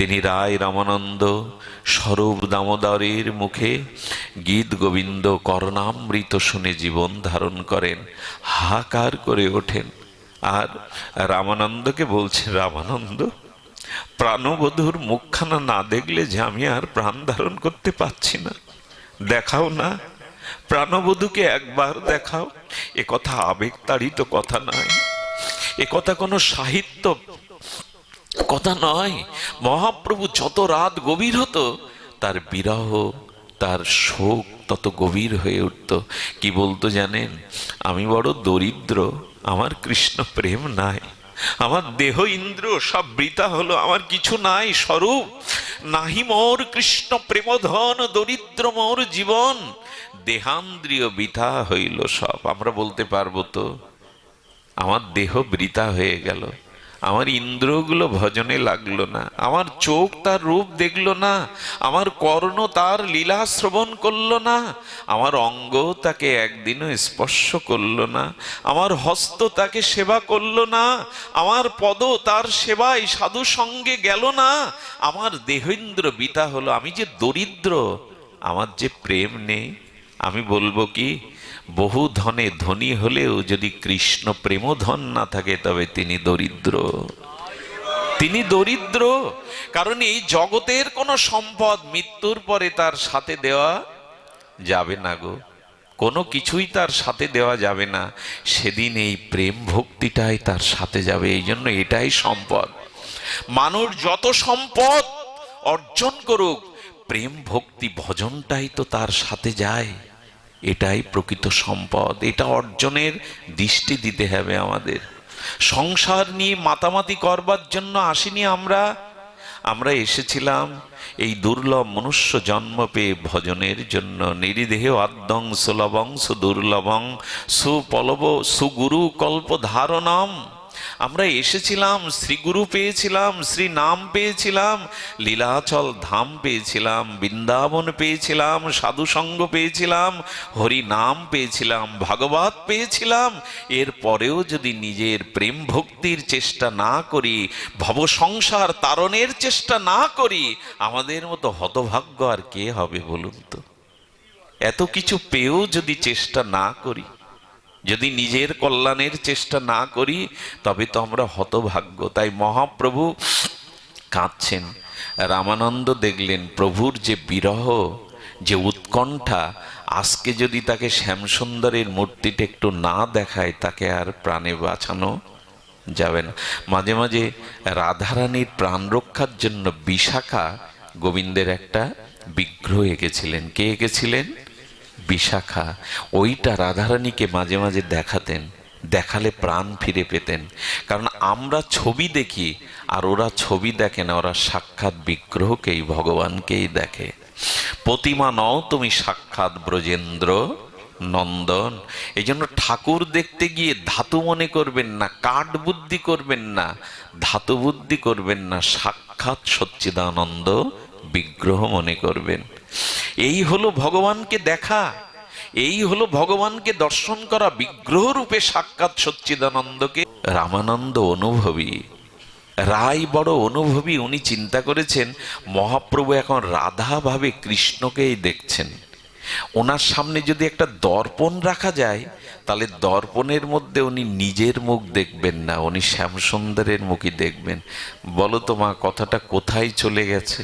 তিনি রায় রামানন্দ স্বরূপ দামোদরের মুখে গীত গোবিন্দ করণামৃত শুনে জীবন ধারণ করেন। হাহাকার করে ওঠেন। আর রামানন্দকে বলছে, রামানন্দ, প্রাণবধূর মুখখানা না দেখলে যে আমি আর প্রাণ ধারণ করতে পারছি না। দেখাও না। প্রাণবধূকে একবার দেখাও। এ কথা আবেগ তাড়িত কথা নয়। এ কথা কোনো সাহিত্য কথা নয়, মহাপ্রভু যত রাত গভীর হতো, তার বিরহ, তার শোক তত গভীর হয়ে উঠত। কি বলতো জানেন? আমি বড় দরিদ্র, আমার কৃষ্ণ প্রেম নাই, আমার দেহ ইন্দ্র, সব বৃতা হলো, আমার কিছু নাই, স্বরূপ। নাহি মোর কৃষ্ণ প্রেমধন, দরিদ্র মোর জীবন, দেহান্দ্রিয় বৃথা হইল সব। আমরা বলতে পারব তো, আমার দেহ বৃথা হয়ে গেল। আমার ইন্দ্রগুলো ভজনে লাগল না, আমার চোখ তার রূপ দেখল না, আমার কর্ণ তার লীলা শ্রবণ করল না, আমার অঙ্গ তাকে একদিনও স্পর্শ করল না, আমার হস্ত তাকে সেবা করল না, আমার পদ তার সেবায় সাধু সঙ্গে গেল না, আমার দেহেন্দ্র বিতা হলো, আমি যে দরিদ্র, আমার যে প্রেম নেই, আমি বলব কি বহু ধনে ধনী হলেও যদি কৃষ্ণ প্রেম ধন না থাকে, তবে তিনি দরিদ্র। তিনি দরিদ্র, কারণ এই জগতের কোনো সম্পদ মৃত্যুর পরে তার সাথে দেওয়া যাবে না গো। কোনো কিছুই তার সাথে দেওয়া যাবে না। সেদিন এই প্রেম ভক্তিটাই তার সাথে যাবে, এই জন্য এটাই সম্পদ। মানুষ যত সম্পদ অর্জন করুক, প্রেম ভক্তি ভজনটাই তো তার সাথে যায়। এটাই প্রকৃত সম্পদ। এটা অর্জনের দৃষ্টি দিতে হবে আমাদের। সংসার নিয়ে মাতামাতি করবার জন্য আসিনি আমরা। আমরা এসেছিলাম এই দুর্লভ মনুষ্য জন্ম পেয়ে ভজনের জন্য। নিরিদেহ আদ্যং সুলভং সুদুর্লভং সুপলব সুগুরু কল্প ধারণম আমরা এসেছিলাম, শ্রীগুরু পেয়েছিলাম শ্রী নাম পেয়েছিলাম, লীলাচল ধাম পেয়েছিলাম, বৃন্দাবন পেয়েছিলাম, সাধুসঙ্গ পেয়েছিলাম হরি নাম পেয়েছিলাম, ভাগবত পেয়েছিলাম। এর পরেও যদি নিজের প্রেম ভক্তির চেষ্টা না করি, ভব সংসার তারণের চেষ্টা না করি, আমাদের মতো হতভাগ্য আর কে হবে বলুন তো? এত কিছু পেয়েও যদি চেষ্টা না করি যদি নিজের কল্যাণের চেষ্টা না করি, তবে তো আমরা হতভাগ্য। তাই মহাপ্রভু কাঁদছেন। রামানন্দ দেখলেন, প্রভুর যে বিরহ, যে উৎকণ্ঠা, আজকে যদি তাকে শ্যামসুন্দরের মূর্তিটা একটু না দেখায়, তাকে আর প্রাণে বাঁচানো যাবে না। মাঝে মাঝে রাধারানীর প্রাণ রক্ষার জন্য বিশাখা গোবিন্দের একটা বিগ্রহ এঁকেছিলেন। কে এঁকেছিলেন? বিশাখা, ওইটা রাধারানীকে মাঝে মাঝে দেখাতেন, দেখালে প্রাণ ফিরে পেতেন। কারণ আমরা ছবি দেখি, আর ওরা ছবি দেখে না, ওরা সাক্ষাৎ বিগ্রহকেই, ভগবানকেই দেখে। প্রতিমা নও তুমি সাক্ষাৎ ব্রজেন্দ্র নন্দন। এই জন্য ঠাকুর দেখতে গিয়ে ধাতু মনে করবেন না, কাঠ বুদ্ধি করবেন না, ধাতু বুদ্ধি করবেন না, সাক্ষাৎ সচ্চিদানন্দ বিগ্রহ মনে করবেন। এই হলো ভগবানকে দেখা, এই হলো ভগবানকে দর্শন করা বিগ্রহ রূপে সাক্ষাৎ সচ্চিদানন্দকে রামানন্দ অনুভবী। রায় বড় অনুভবী, উনি চিন্তা করেছেন, মহাপ্রভু এখন রাধা ভাবে কৃষ্ণকেই দেখছেন। ওনার সামনে যদি একটা দর্পণ রাখা যায়, তাহলে দর্পণের মধ্যে উনি নিজের মুখ দেখবেন না, উনি শ্যামসুন্দরের মুখই দেখবেন। বলো তো মা, কথাটা কোথায় চলে গেছে?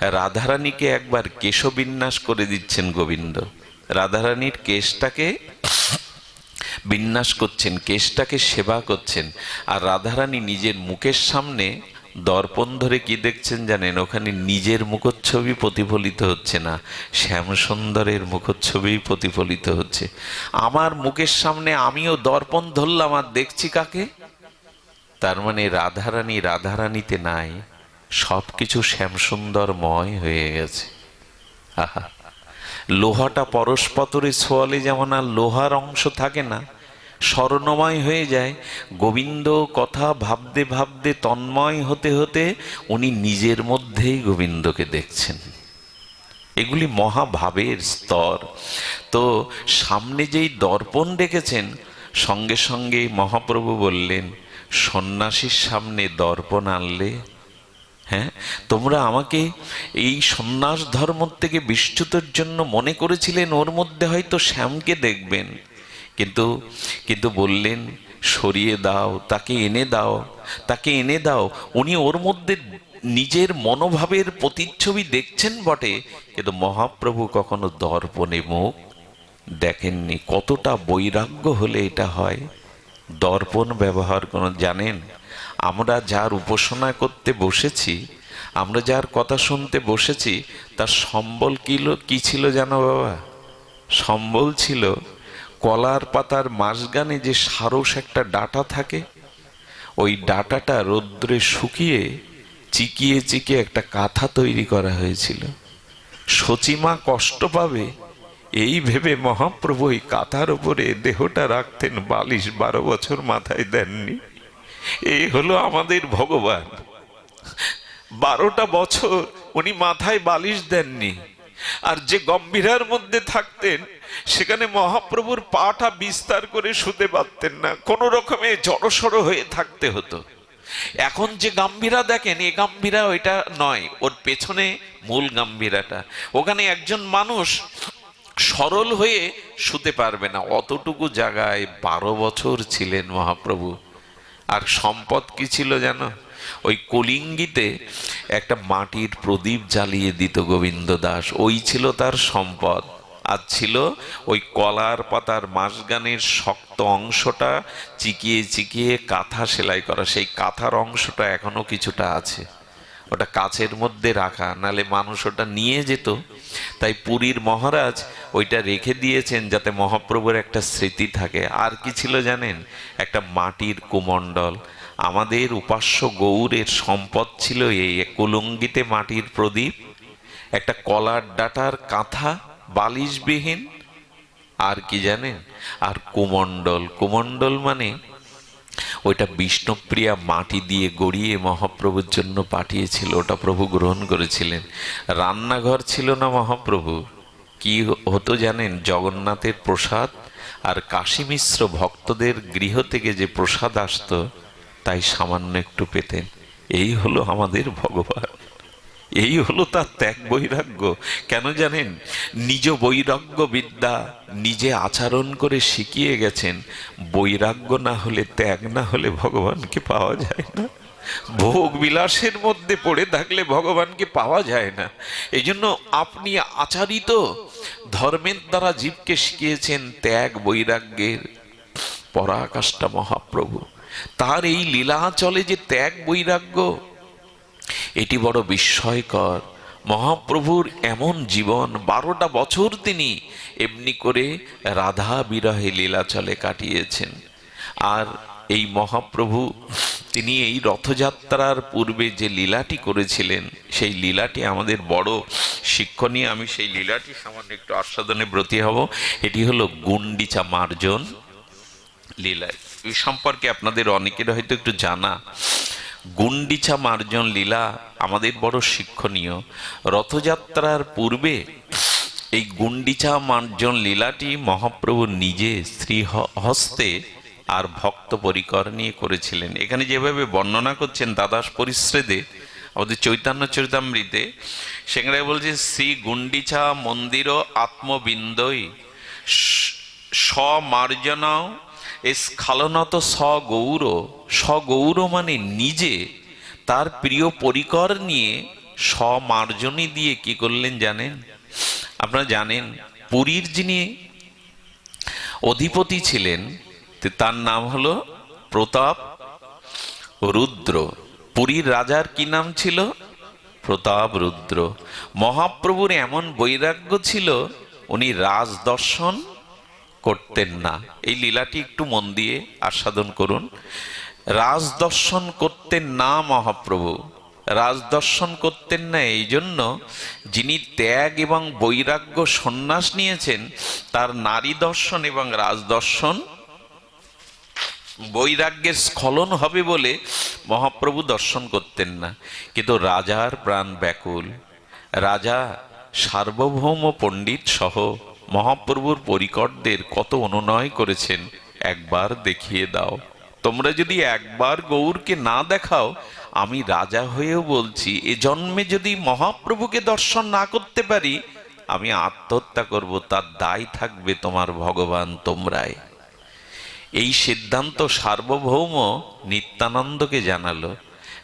রাধারানীকে একবার কেশবিন্যাস করে দিচ্ছেন গোবিন্দ। রাধারানীর কেশটাকে বিন্যাস করছেন, কেশটাকে সেবা করছেন, আর রাধারানী নিজের মুখের সামনে দর্পণ ধরে কি দেখছেন জানেন? ওখানে নিজের মুখচ্ছবি প্রতিফলিত হচ্ছে না, শ্যামসুন্দরের মুখচ্ছবি প্রতিফলিত হচ্ছে। আমার মুখের সামনে আমিও দর্পণ ধরলাম, আর দেখছি কাকে? তার মানে রাধারানী রাধারানীতে নাই। সব কিছু শ্যামসুন্দরময় হয়ে গেছে। আহা, লোহাটা পরস্পতরে ছোয়ালে যেমন আর লোহার অংশ থাকে না, স্বর্ণময় হয়ে যায়। গোবিন্দ কথা ভাবতে ভাবতে তন্ময় হতে হতে উনি নিজের মধ্যেই গোবিন্দকে দেখছেন। এগুলি মহাভাবের স্তর। তো সামনে যেই দর্পণ রেখেছেন সঙ্গে সঙ্গে মহাপ্রভু বললেন, সন্ন্যাসীর সামনে দর্পণ আনলে হ্যাঁ? তোমরা আমাকে এই সন্ন্যাস ধর্ম থেকে বিচ্যুতের জন্য মনে করেছিলেন, ওর মধ্যে হয়তো শ্যামকে দেখবেন। কিন্তু কিন্তু বললেন, সরিয়ে দাও, তাকে এনে দাও, তাকে এনে দাও। উনি ওর মধ্যে নিজের মনোভাবের প্রতিচ্ছবি দেখছেন বটে, কিন্তু মহাপ্রভু কখনো দর্পণে মুখ দেখেননি। কতটা বৈরাগ্য হলে এটা হয়। দর্পণ ব্যবহার কোনো জানেন? আমরা যার উপাসনা করতে বসেছি, আমরা যার কথা শুনতে বসেছি, তার সম্বল কিলো কি ছিল জানো বাবা? সম্বল ছিল কলার পাতার মাঝগানে যে সারস একটা ডাটা থাকে, ওই ডাটাটা রৌদ্রে শুকিয়ে চিকিয়ে চিকিয়ে একটা কাঁথা তৈরি করা হয়েছিল। সচিমা কষ্ট পাবে, এই ভেবে মহাপ্রভু ওই কাঁথার উপরে দেহটা রাখতেন, বালিশ বারো বছর মাথায় দেননি। এই হলো আমাদের ভগবান। বারোটা বছর উনি মাথায় বালিশ দেননি। আর যে গম্ভীরার মধ্যে থাকতেন, সেখানে মহাপ্রভুর পাটা বিস্তার করে শুতে পারতেন না। কোনো রকমে জড়সড় হয়ে থাকতে হতো। এখন যে গাম্ভীরা দেখেন, এ গাম্ভীরা ওইটা নয়, ওর পেছনে মূল গাম্ভীরাটা। ওখানে একজন মানুষ সরল হয়ে শুতে পারবে না। অতটুকু জায়গায় বারো বছর ছিলেন মহাপ্রভু। আর সম্পদ কি ছিল জানো? ওই কলিঙ্গিতে একটা মাটির প্রদীপ জ্বালিয়ে দিত গোবিন্দ দাস। ওই ছিল তার সম্পদ। আর ছিল ওই কলার পাতার মাসগানের শক্ত অংশটা চিকিয়ে চিকিয়ে কাঁথা সেলাই করা। সেই কাঁথার অংশটা এখনও কিছুটা আছে। ওটা কাছের মধ্যে রাখা, নালে মানুষ ওটা নিয়ে যেত। তাই পুরীর মহারাজ ওইটা রেখে দিয়েছেন যাতে মহাপ্রভুর একটা স্মৃতি থাকে। আর কি ছিল জানেন? একটা মাটির কুমণ্ডল। আমাদের উপাস্য গৌরের সম্পদ ছিল এই কুলঙ্গিতে মাটির প্রদীপ, একটা কলার ডাটার কাঁথা, বালিশবিহীন, আর কি জানেন? আর কুমণ্ডল। কুমণ্ডল মানে ওইটা বিষ্ণুপ্রিয়া মাটি দিয়ে গড়িয়ে মহাপ্রভুর জন্য পাঠিয়েছিল, ওটা প্রভু গ্রহণ করেছিলেন। রান্নাঘর ছিল না মহাপ্রভু। কি হতো জানেন? জগন্নাথের প্রসাদ আর কাশী মিশ্র ভক্তদের গৃহ থেকে যে প্রসাদ আসত, তাই সামান্য একটু পেতেন। এই হলো আমাদের ভগবান। এই হলো তার ত্যাগ বৈরাগ্য। কেন জানেন? নিজ বৈরাগ্য বিদ্যা নিজে আচরণ করে শিখিয়ে গেছেন, বৈরাগ্য না হলে ত্যাগ না হলে ভগবানকে পাওয়া যায় না। ভোগ বিলাসের মধ্যে পড়ে থাকলে ভগবানকে পাওয়া যায় না। এই জন্য আপনি আচারিত ধর্মের দ্বারা জীবকে শিখিয়েছেন ত্যাগ বৈরাগ্যের পরাকাষ্ঠা মহাপ্রভু। তার এই লীলা চলে যে ত্যাগ বৈরাগ্য এটি বড় বিস্ময়কর। মহাপ্রভুর এমন জীবন, বারোটা বছর তিনি এমনি করে রাধা বিরহে লীলাচলে কাটিয়েছেন। আর এই মহাপ্রভু, তিনি এই রথযাত্রার পূর্বে যে লীলাটি করেছিলেন, সেই লীলাটি আমাদের বড় শিক্ষণীয়। আমি সেই লীলাটি সামান্য একটু আস্বাদনে ব্রতী হব। এটি হলো গুন্ডিচা মার্জন লীলা এই সম্পর্কে আপনাদের অনেকের হয়তো একটু জানা। গুন্ডিচা মার্জন লীলা আমাদের বড় শিক্ষণীয়। রথযাত্রার পূর্বে এই গুন্ডিচা মার্জন লীলাটি মহাপ্রভু নিজে শ্রী হস্তে আর ভক্ত পরিকর নিয়ে করেছিলেন। এখানে যেভাবে বর্ণনা করছেন দ্বাদশ পরিশ্রেদে আমাদের চৈতন্য চরিতামৃতে, সেখানে বলছে, শ্রী গুন্ডিচা মন্দির আত্মবিন্দই স্বমার্জনাও স্খালনত স্বগৌর স্বগৌর মানে নিজে, তার প্রিয় পরিকর নিয়ে স্বমার্জনী দিয়ে কি করলেন জানেন? আপনারা জানেন, পুরীর যিনি অধিপতি ছিলেন তার নাম হলো প্রতাপ রুদ্র। পুরীর রাজার কি নাম ছিল? প্রতাপ রুদ্র। মহাপ্রভুর এমন বৈরাগ্য ছিল, উনি রাজ দর্শন করতেন না। এই লীলাটি একটু মন দিয়ে আস্বাদন করুন। রাজ দর্শন করতেন না মহাপ্রভু। রাজ দর্শন করতেন না, এই জন্য যিনি ত্যাগ এবং বৈরাগ্য সন্ন্যাস নিয়েছেন, তার নারী দর্শন এবং রাজ দর্শন বৈরাগ্যের স্খলন হবে বলে মহাপ্রভু দর্শন করতেন না। কিন্তু রাজার প্রাণ ব্যাকুল। রাজা সার্বভৌম পণ্ডিত সহ মহাপ্রভুর পরিকরদের কত অনুনয় করেছেন, একবার দেখিয়ে দাও। তোমরা যদি একবার গৌরকে না দেখাও, আমি রাজা হয়েও বলছি, এ জন্মে যদি মহাপ্রভুকে দর্শন না করতে পারি, আমি আত্মহত্যা করব, তার দায় থাকবে তোমার ভগবান তোমরাই। এই সিদ্ধান্ত সার্বভৌম নিত্যানন্দকে জানালো।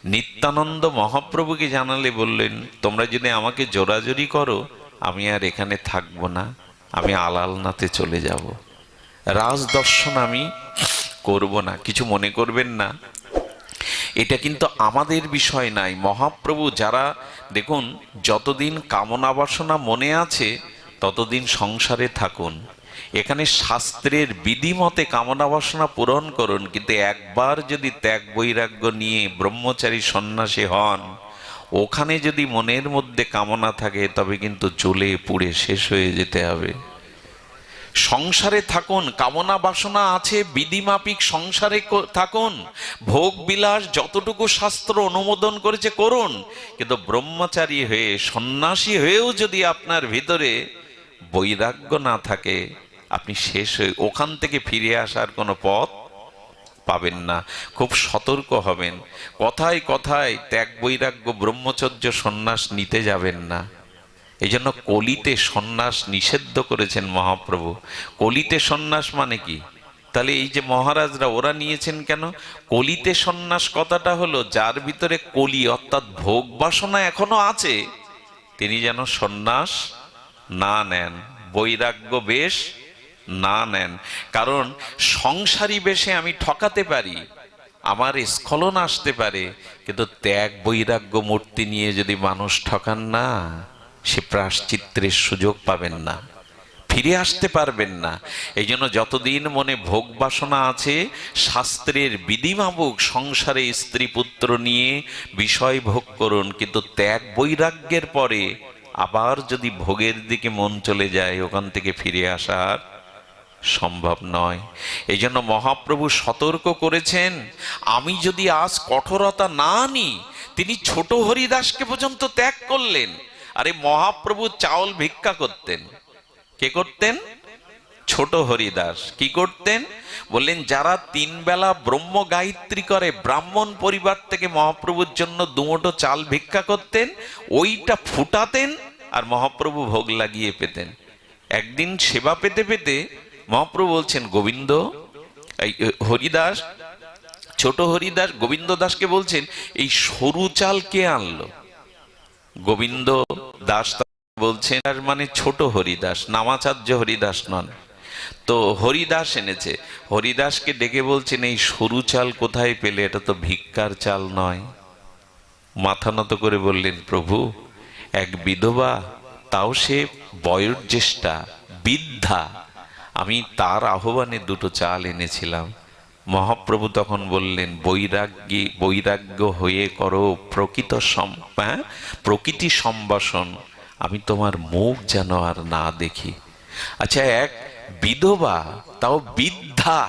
নিত্যানন্দ মহাপ্রভুকে জানালে বললেন, তোমরা যদি আমাকে জোরাজোরি করো, আমি আর এখানে থাকব না। আমি আলালনাতে চলে যাব। রাজ দর্শন আমি করব না, কিছু মনে করবেন না। এটা কিন্তু আমাদের বিষয় নাই। মহাপ্রভু যারা, দেখুন, যতদিন কামনা বাসনা মনে আছে, ততদিন সংসারে থাকুন। এখানে শাস্ত্রের বিধিমতে কামনা বাসনা পূরণ করুন, কিন্তু একবার যদি ত্যাগ বৈরাগ্য নিয়ে ব্রহ্মচারী সন্ন্যাসী হন ওখানে যদি মনের মধ্যে কামনা থাকে, তবে কিন্তু জ্বলে পুড়ে শেষ হয়ে যেতে হবে। সংসারে থাকুন, কামনা বাসনা আছে বিধিমাপিক সংসারে থাকুন। ভোগ বিলাস যতটুকু শাস্ত্র অনুমোদন করেছে করুন। কিন্তু ব্রহ্মচারী হয়ে, সন্ন্যাসী হয়েও যদি আপনার ভিতরে বৈরাগ্য না থাকে, আপনি শেষ হয়ে ওখান থেকে ফিরে আসার কোনো পথ পাবেন না, খুব সতর্ক হবেন। কথায় কথায় ত্যাগ বৈরাগ্য ব্রহ্মচর্য সন্ন্যাস নিতে যাবেন না। এই জন্য কলিতে সন্ন্যাস নিষিদ্ধ করেছেন মহাপ্রভু। কলিতে সন্ন্যাস মানে কি? তাহলে এই যে মহারাজরা ওরা নিয়েছেন কেন? কলিতে সন্ন্যাস কথাটা হলো, যার ভিতরে কলি অর্থাৎ ভোগ বাসনা এখনও আছে, তিনি যেন সন্ন্যাস না নেন, বৈরাগ্য বেশ না নেন। কারণ সংসারী বেশে আমি ঠকাতে পারি, আমার স্খলন আসতে পারে, কিন্তু ত্যাগ বৈরাগ্য মূর্তি নিয়ে যদি মানুষ ঠকান না, সে প্রাশ্চিত্রের সুযোগ পাবেন না, ফিরে আসতে পারবেন না। এই জন্য যতদিন মনে ভোগ বাসনা আছে, শাস্ত্রের বিধিমাবুক সংসারে স্ত্রী পুত্র নিয়ে বিষয় ভোগ করুন, কিন্তু ত্যাগ বৈরাগ্যের পরে আবার যদি ভোগের দিকে মন চলে যায়, ওখান থেকে ফিরে আসার সম্ভব নয়। এই জন্য মহাপ্রভু সতর্ক করেছেন, আমি যদি আজ কঠোরতা না আনি তিনি ছোট হরিদাসকে পর্যন্ত ত্যাগ করলেন। আরে মহাপ্রভু চাউল ভিক্ষা করতেন। কে করতেন? ছোট হরিদাস। কি করতেন? বললেন, যারা তিন বেলা ব্রহ্ম গায়ত্রী করে, ব্রাহ্মণ পরিবার থেকে মহাপ্রভুর জন্য দুমোটো চাল ভিক্ষা করতেন, ওইটা ফুটাতেন আর মহাপ্রভু ভোগ লাগিয়ে পেতেন। একদিন সেবা পেতে পেতে মহাপ্রভু বলছেন, গোবিন্দ হরিদাস, ছোট হরিদাস, গোবিন্দ দাসকে বলছেন, এই সরু চাল কে আনলো? গোবিন্দ দাস বলছেন আর মানে ছোট হরিদাস, নামাচার্য হরিদাস নন। তো হরিদাস এনেছে। হরিদাসকে ডেকে বলছেন, এই সরু চাল কোথায় পেলে? এটা তো ভিক্ষার চাল নয়। মাথা নত করে বললেন, প্রভু, এক বিধবা, তাও সে বয়োজ্যেষ্ঠা, বৃদ্ধা আমি তার আহ্বানে দুটো চাল এনেছিলাম। মহাপ্রভু তখন বললেন, বৈরাগ্যী, বৈরাগ্য হয়ে করো প্রকৃত হ্যাঁ? প্রকৃতি সম্ভাষণ। আমি তোমার মুখ যেন আর না দেখি। আচ্ছা এক বিধবা, তাও বৃদ্ধা,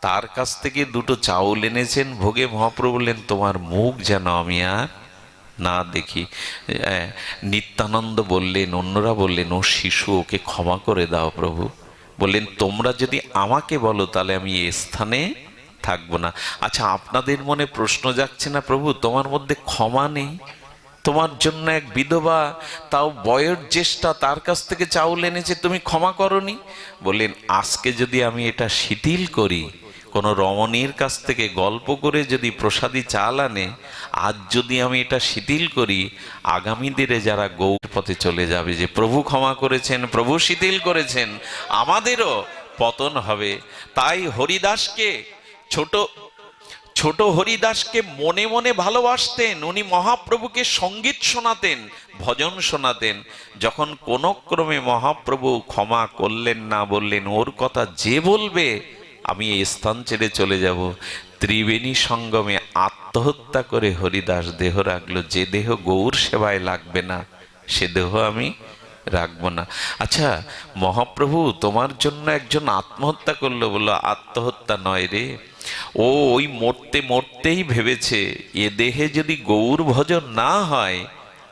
তার কাছ থেকে দুটো চাউল এনেছেন। ভোগে মহাপ্রভু বললেন, তোমার মুখ যেন আমি আর না দেখি। নিত্যানন্দ বললেন, অন্যরা বললেন, ও শিশু, ওকে ক্ষমা করে দাও প্রভু। বললেন, তোমরা যদি আমাকে বলো, তাহলে আমি এ স্থানে থাকব না। আচ্ছা আপনাদের মনে প্রশ্ন যাচ্ছে না প্রভু? তোমার মধ্যে ক্ষমা নেই? তোমার জন্য এক বিধবা, তাও বয়ের জ্যেষ্ঠা, তার কাছ থেকে চাউল এনেছে, তুমি ক্ষমা করনি? বললেন, আজকে যদি আমি এটা শিথিল করি কোনো রমণীর কাছ থেকে গল্প করে যদি প্রসাদী চাল আনে, আজ যদি আমি এটা শিথিল করি, আগামী দিনে যারা গৌর পথে চলে যাবে, যে প্রভু ক্ষমা করেছেন, প্রভু শিথিল করেছেন, আমাদেরও পতন হবে। তাই হরিদাসকে, ছোট ছোট হরিদাসকে মনে মনে ভালোবাসতেন, উনি মহাপ্রভুকে সংগীত শোনাতেন, ভজন শোনাতেন। যখন কোন ক্রমে মহাপ্রভু ক্ষমা করলেন না বললেন, ওর কথা যে বলবে আমি এই স্থান ছেড়ে চলে যাব। ত্রিবেণী সঙ্গমে আত্মহত্যা করে হরিদাস দেহ রাখল। যে দেহ গৌর সেবায় লাগবে না, সে দেহ আমি রাখব না। আচ্ছা মহাপ্রভু তোমার জন্য একজন আত্মহত্যা করল বলল, আত্মহত্যা নয় রে। ও ওই মরতে মরতেই ভেবেছে, এ দেহে যদি গৌর ভজন না হয়,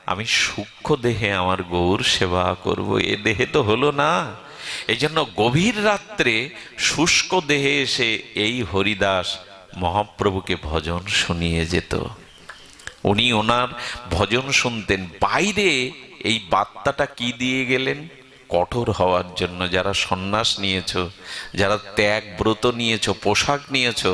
আমি সূক্ষ্ম দেহে আমার গৌর সেবা করব। এ দেহে তো হলো না। এই জন্য গভীর রাত্রে শুষ্ক দেহে এসে এই হরিদাস মহাপ্রভুকে ভজন শুনিয়ে যেত। উনি ওনার ভজন শুনতেন। বাইরে এই বার্তাটা কি দিয়ে গেলেন? কঠোর হওয়ার জন্য যারা সন্ন্যাস নিয়েছো, যারা ত্যাগ ব্রত নিয়েছো, পোশাক নিয়েছ,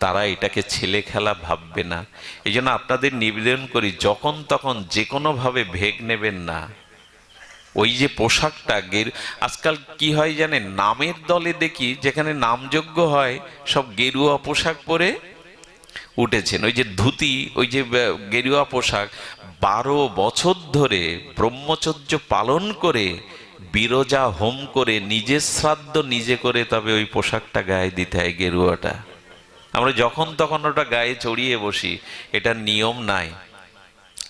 তারা এটাকে ছেলে খেলা ভাববে না। এই আপনাদের নিবেদন করি, যখন তখন যে কোনোভাবে ভেগ নেবেন না। ওই যে পোশাকটা, গের, আজকাল কি হয় জানেন, নামের দলে দেখি যেখানে নামযোগ্য হয়, সব গেরুয়া পোশাক পরে উঠেছেন। ওই যে ধুতি, ওই যে গেরুয়া পোশাক, বারো বছর ধরে ব্রহ্মচর্য পালন করে, বিরজা হোম করে, নিজের শ্রাদ্ধ নিজে করে তবে ওই পোশাকটা গায়ে দিতে হয় গেরুয়াটা। আমরা যখন তখন ওটা গায়ে চড়িয়ে বসি, এটা নিয়ম নাই।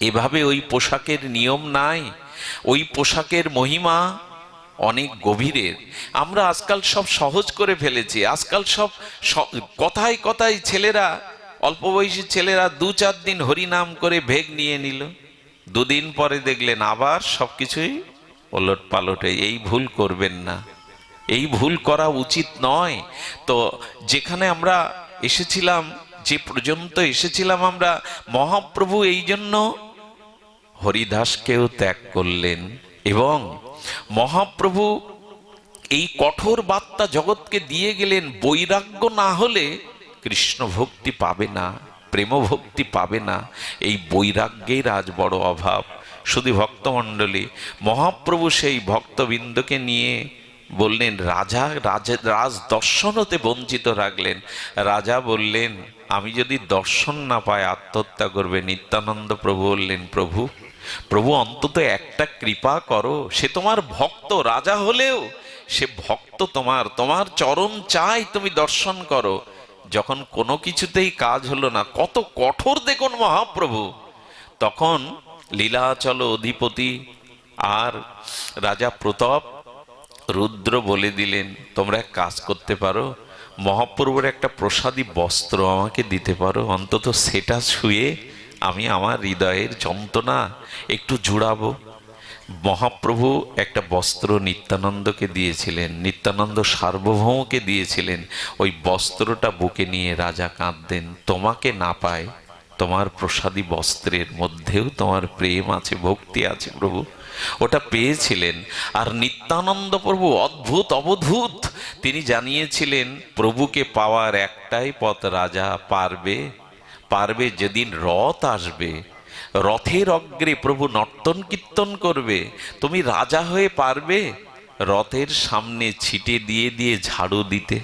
এভাবে ওই পোশাকের নিয়ম নাই। ওই পোশাকের মহিমা অনেক গভীরের। আমরা আজকাল সব সহজ করে ফেলেছি। আজকাল সব কথায় কথায় ছেলেরা, অল্প বয়সী ছেলেরা দু চার দিন হরিনাম করে ভেগ নিয়ে নিল। দুদিন পরে দেখলেন আবার সবকিছুই ওলট পালটে এই ভুল করবেন না। এই ভুল করা উচিত নয়। তো যেখানে আমরা এসেছিলাম, যে পর্যন্ত এসেছিলাম আমরা মহাপ্রভু এই জন্য হরিদাসকেও ত্যাগ করলেন এবং মহাপ্রভু এই কঠোর বার্তা জগৎকে দিয়ে গেলেন, বৈরাগ্য না হলে কৃষ্ণ ভক্তি পাবে না, প্রেম ভক্তি পাবে না। এই বৈরাগ্যের আজ বড় অভাব। শুধু ভক্তমণ্ডলী, মহাপ্রভু সেই ভক্তবৃন্দকে নিয়ে বললেন, রাজা রাজা, রাজ দর্শন হতে বঞ্চিত রাখলেন। রাজা বললেন, আমি যদি দর্শন না পাই, আত্মহত্যা করবে। নিত্যানন্দ প্রভু বললেন, প্রভু প্রভু, অন্তত একটা কৃপা করো। সে তোমার ভক্ত, রাজা হলেও সে ভক্ত তোমার। তোমার চরণ চাই তুমি দর্শন করো। যখন কোনো কিছুতেই কাজ হলো না, কত কঠোর দেখুন মহাপ্রভু। তখন লীলাচল অধিপতি আর রাজা প্রতাপ রুদ্র বলে দিলেন, তোমরা এক কাজ করতে পারো। মহাপ্রভুর একটা প্রসাদী বস্ত্র আমাকে দিতে পারো। অন্তত সেটা শুয়ে আমি আমার হৃদয়ের যন্ত্রণা একটু জুড়াবো। মহাপ্রভু একটা বস্ত্র নিত্যানন্দকে দিয়েছিলেন, নিত্যানন্দ সার্বভৌমকে দিয়েছিলেন। ওই বস্ত্রটা বুকে নিয়ে রাজা কাঁদতেন, তোমাকে না পায়, তোমার প্রসাদী বস্ত্রের মধ্যেও তোমার প্রেম আছে, ভক্তি আছে প্রভু। ওটা পেয়েছিলেন। আর নিত্যানন্দ প্রভু অদ্ভুত, অবধূত। তিনি জানিয়েছিলেন, প্রভুকে পাওয়ার একটাই পথ রাজা পারবে পারবে, যেদিন রথ আসবে, রথের অগ্রে প্রভু নর্তন কীর্তন করবে, তুমি রাজা হয়ে পারবে রথের সামনে ছিটে দিয়ে দিয়ে ঝাড়ু দিতে।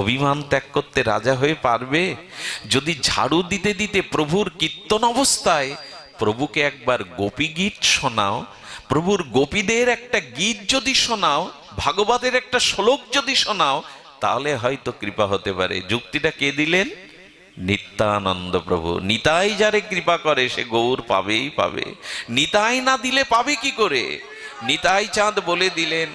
অভিমান ত্যাগ করতে রাজা হয়ে পারবে, যদি ঝাড়ু দিতে দিতে প্রভুর কীর্তন অবস্থায় প্রভুকে একবার গোপী গীত শোনাও, প্রভুর গোপীদের একটা গীত যদি শোনাও, ভাগবতের একটা শ্লোক যদি শোনাও, তাহলে হয়তো কৃপা হতে পারে। যুক্তিটা কে দিলেন? নিত্যানন্দ প্রভু। নিতাই যারে কৃপা করে, সে গৌর পাবেই পাবে। নিতাই না দিলে পাবে কি করে? নিতাই চাঁদ বলে দিলেন,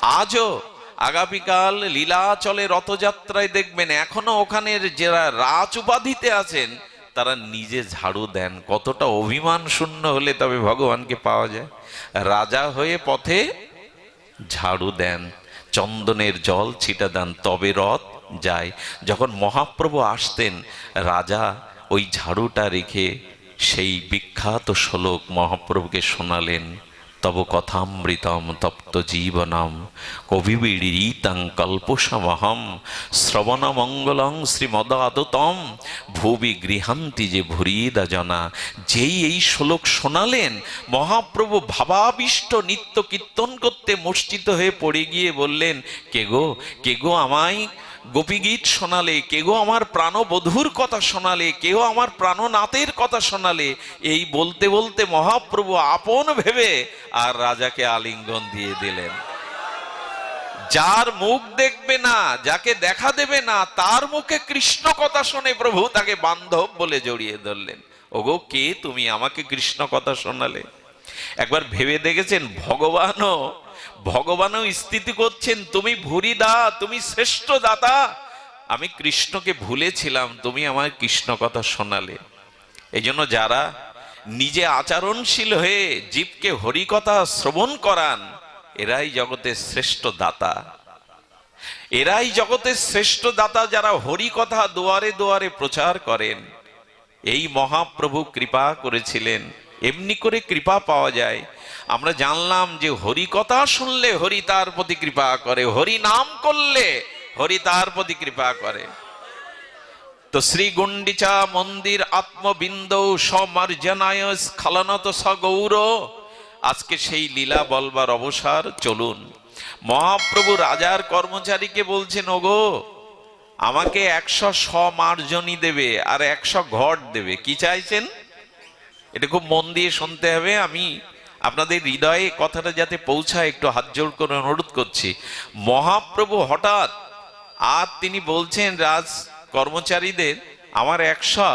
আজও আগামীকাল লীলাচলে রথযাত্রায় দেখবেন, এখনও ওখানের যারা রাজ উপাধিতে আছেন, তারা নিজে ঝাড়ু দেন। কতটা অভিমান শূন্য হলে তবে ভগবানকে পাওয়া যায়। রাজা হয়ে পথে ঝাড়ু দেন, চন্দনের জল ছিটা দেন, তবে রথ যায়। যখন মহাপ্রভু আসতেন, রাজা ওই ঝাড়ুটা রেখে সেই বিখ্যাত শ্লোক মহাপ্রভুকে শোনালেন। তব কথামৃতম তপ্ত জীবনম কবিবিড়িতাং কল্পসমহম শ্রবণ মঙ্গলং শ্রীমদাদতম, ভুবি গৃহান্তি যে ভুরিদা জনা। যেই এই শ্লোক শোনালেন, মহাপ্রভু ভাবাবিষ্ট নিত্য কীর্তন করতে মূর্ছিত হয়ে পড়ে গিয়ে বললেন, কে গো কে গো আমায় গোপীগীত শোনালে কেউ আমার প্রাণবধূর কথা শোনালে কেউ আমার প্রাণনাথের কথা শোনালে, এই বলতে বলতে মহাপ্রভু আপন ভেবে আর রাজাকে আলিঙ্গন দিয়ে দিলেন। যার মুখ দেখবে না, যাকে দেখা দেবে না, তার মুখে কৃষ্ণ কথা শুনে প্রভু, তাকে বান্ধব বলে জড়িয়ে ধরলেন। ওগো, কে তুমি আমাকে কৃষ্ণ কথা শোনালে? একবার ভেবে দেখেছেন, ভগবানও ভগবানও স্থিতি করছেন, তুমি ভুরি দা তুমি শ্রেষ্ঠ দাতা। আমি কৃষ্ণকে ভুলেছিলাম, তুমি আমার কৃষ্ণ কথা শোনালে। এই জন্য যারা নিজে আচরণশীল হয়ে জীবকে হরিকথা শ্রবণ করান, এরাই জগতের শ্রেষ্ঠ দাতা। এরাই জগতের শ্রেষ্ঠ দাতা যারা হরিকথা দুয়ারে দুয়ারে প্রচার করেন। এই মহাপ্রভু কৃপা করেছিলেন। এমনি করে কৃপা পাওয়া যায়। আমরা জানলাম যে হরি কথা শুনলে হরি তার প্রতি কৃপা করে, হরি নাম করলে হরি তার প্রতি কৃপা করে। তো শ্রী গুন্ডিচা মন্দির আত্মবিন্দ সমার্জনায় স্খলনত সগৌর। আজকে সেই লীলা বলবার অবসর, চলুন। মহাপ্রভু রাজার কর্মচারীকে বলছেন, ওগো, আমাকে একশো সমার্জনী দেবে আর একশো ঘট দেবে, কি চাইছেন? এটা খুব মন দিয়ে শুনতে হবে। আমি আপনাদের হৃদয়ে কথাটা যাতে পৌঁছায়, একটু হাত জোর করে অনুরোধ করছি। মহাপ্রভু হঠাৎ আর তিনি বলছেন, রাজ কর্মচারীদের আমার একশো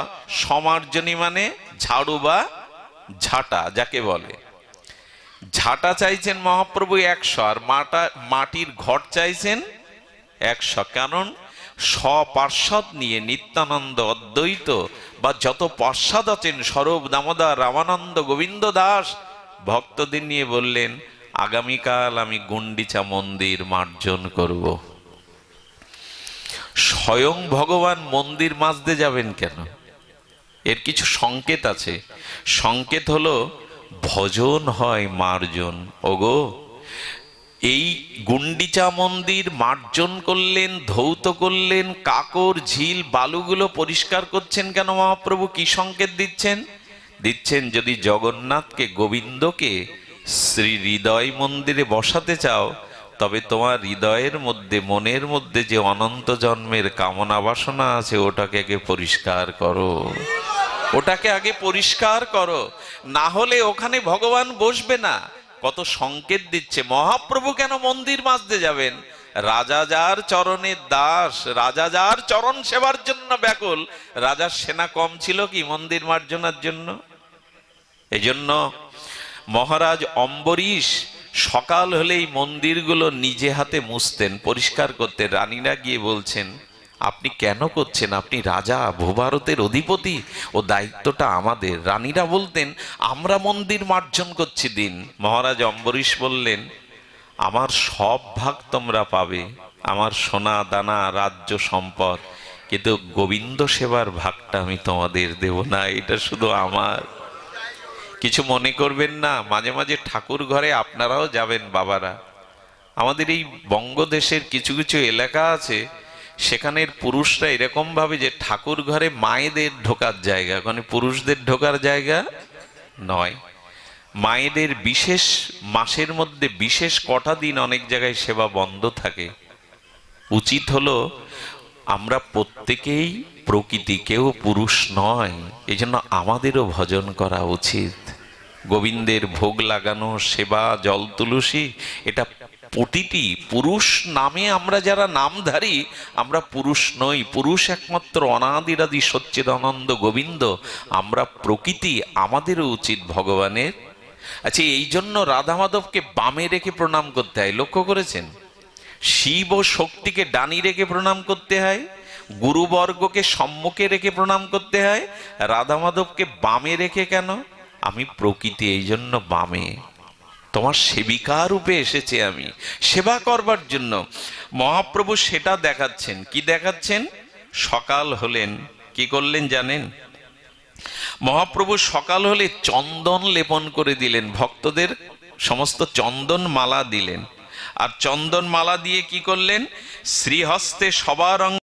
সমার্জনী মানে ঝাড়ু বা ঝাঁটা, যাকে বলে। ঝাঁটা চাইছেন মহাপ্রভু একশো, আর মাটা, মাটির ঘট চাইছেন একশো। কারণ স্বপার্শ্বদ নিয়ে নিত্যানন্দ অদ্বৈত, বা যত পার্শ্বদ আছেন স্বরূপ দামোদর রামানন্দ গোবিন্দ দাস, ভক্তদের নিয়ে বললেন, আগামীকাল আমি গুন্ডিচা মন্দির মার্জন করব। স্বয়ং ভগবান মন্দির মাজতে যাবেন কেন? এর কিছু সংকেত আছে। সংকেত হলো, ভজন হয় মার্জন। ওগো এই গুন্ডিচা মন্দির মার্জন করলেন, ধৌত করলেন, কাকর, ঝিল, বালুগুলো পরিষ্কার করছেন কেন মহাপ্রভু? কি সংকেত দিচ্ছেন? দিচ্ছেন যদি জগন্নাথকে, গোবিন্দকে শ্রী হৃদয় মন্দিরে বসাতে চাও, তবে তোমার হৃদয়ের মধ্যে, মনের মধ্যে যে অনন্ত জন্মের কামনা বাসনা আছে, ওটাকে আগে পরিষ্কার করো। ওটাকে আগে পরিষ্কার করো। না হলে ওখানে ভগবান বসবে না। কত সংকেত দিচ্ছে। মহাপ্রভু কেন মন্দির মাজতে যাবেন? রাজা যার চরণের দাস, রাজা যার চরণ সেবার জন্য ব্যাকুল। রাজার সেনা কম ছিল কি মন্দির মার্জনার জন্য? এই জন্য মহারাজ অম্বরীশ, সকাল হলেই মন্দিরগুলো নিজে হাতে মুছতেন, পরিষ্কার করতে রানীরা গিয়ে বলছেন আপনি কেন করছেন? আপনি রাজা, ভূভারতের অধিপতি ও দায়িত্বটা আমাদের। রানীরা বলতেন, আমরা মন্দির মার্জন করছি দিন। মহারাজ অম্বরীশ বললেন, আমার সব ভাগ তোমরা পাবে। আমার সোনা, দানা, রাজ্য, সম্পদ। কিন্তু গোবিন্দ সেবার ভাগটা আমি তোমাদের দেব না, এটা শুধু আমার। কিছু মনে করবেন না, মাঝে মাঝে ঠাকুর ঘরে আপনারাও যাবেন বাবারা। আমাদের এই বঙ্গদেশের কিছু কিছু এলাকা আছে সেখানের পুরুষরা এরকম ভাবে যে ঠাকুর ঘরে মায়েদের ঢোকার জায়গা মানে পুরুষদের ঢোকার জায়গা নয়। মায়েদের বিশেষ মাসের মধ্যে বিশেষ কটা দিন অনেক জায়গায় সেবা বন্ধ থাকে। উচিত হলো আমরা প্রত্যেকেই প্রকৃতি কেউ পুরুষ নয় এই জন্য আমাদেরও ভজন করা উচিত। গোবিন্দের ভোগ লাগানো, সেবা, জল তুলসী, এটা প্রতিটি পুরুষ নামে আমরা যারা নামধারী, আমরা পুরুষ নই। পুরুষ একমাত্র অনাদিরাদি সচ্চিদানন্দ গোবিন্দ। আমরা প্রকৃতি, আমাদেরও উচিত ভগবানের। আচ্ছা এই জন্য রাধা মাধবকে বামে রেখে প্রণাম করতে হয়। লক্ষ্য করেছেন? শিব ও শক্তিকে ডানি রেখে প্রণাম করতে হয়, গুরুবর্গকে সম্মুখে রেখে প্রণাম করতে হয় রাধা মাধবকে বামে রেখে কেন? আমি প্রকৃতি এই জন্য বামে। তোমার সেবিকা রূপে এসেছে আমি। সেবা করবার জন্য। মহাপ্রভু সেটা দেখাচ্ছেন। কি দেখাচ্ছেন? সকাল হলেন। কি করলেন জানেন? মহাপ্রভু সকাল হলে চন্দন লেপন করে দিলেন। ভক্তদের সমস্ত চন্দন মালা দিলেন। আর চন্দন মালা দিয়ে কি করলেন? শ্রীহস্তে সবার